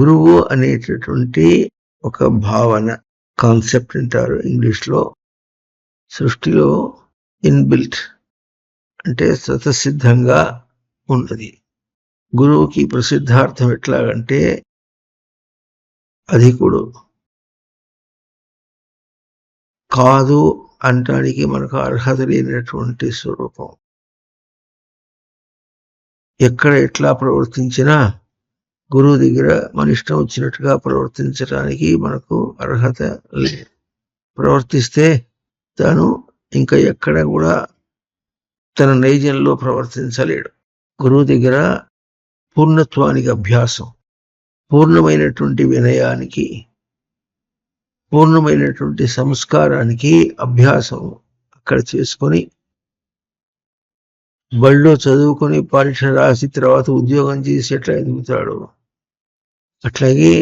గురువు అనేటటువంటి ఒక భావన కాన్సెప్ట్ అంటారు ఇంగ్లీష్లో. సృష్టిలో ఇన్బిల్ట్ అంటే స్వతసిద్ధంగా ఉన్నది. గురువుకి ప్రసిద్ధార్థం ఎట్లాగంటే అధికుడు కాదు అనటానికి మనకు అర్హత లేనటువంటి స్వరూపం. ఎక్కడ ఎట్లా ప్రవర్తించినా గురువు దగ్గర మన ఇష్టం వచ్చినట్టుగా ప్రవర్తించడానికి మనకు అర్హత లేదు. ప్రవర్తిస్తే తాను ఇంకా ఎక్కడ కూడా తన నైజంలో ప్రవర్తించలేడు. గురువు దగ్గర పూర్ణత్వానికి అభ్యాసం పూర్ణమైనటువంటి వినయానికి పూర్ణమైనటువంటి సంస్కారానికి అభ్యాసం అక్కడ చేసుకొని బడిలో చదువుకొని పరీక్ష రాసి తర్వాత ఉద్యోగం చేసి ఎట్లా ఎదుగుతాడు అట్లాగే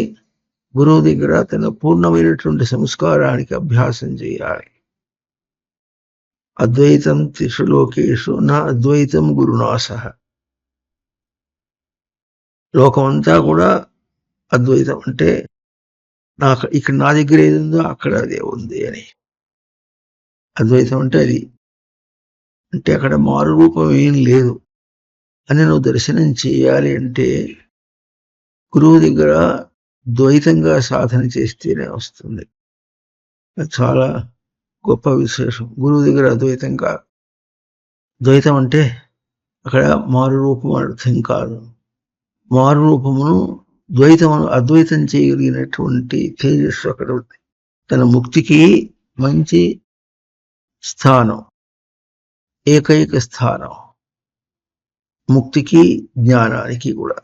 గురువు దగ్గర తన పూర్ణమైనటువంటి సంస్కారానికి అభ్యాసం చేయాలి. అద్వైతం త్రిషు లోకేషు నా అద్వైతం గురునాశ లోకమంతా కూడా అద్వైతం అంటే నాకు ఇక్కడ నా దగ్గర ఏది ఉందో అక్కడ అదే ఉంది అని. అద్వైతం అంటే అది. అంటే అక్కడ మారు రూపం ఏం లేదు. అని నువ్వు దర్శనం చేయాలి అంటే గురువు దగ్గర ద్వైతంగా సాధన చేస్తేనే వస్తుంది. అది చాలా గొప్ప విశేషం. గురువు దగ్గర అద్వైతంగా ద్వైతం అంటే అక్కడ మారు రూపం అర్థం కాదు. మారు రూపమును ద్వైతమును అద్వైతం చేయగలిగినటువంటి తేజస్సు అక్కడ ఉంది. తన ముక్తికి మంచి స్థానం. ఏకైక స్థానం ముక్తికి జ్ఞానానికి కూడా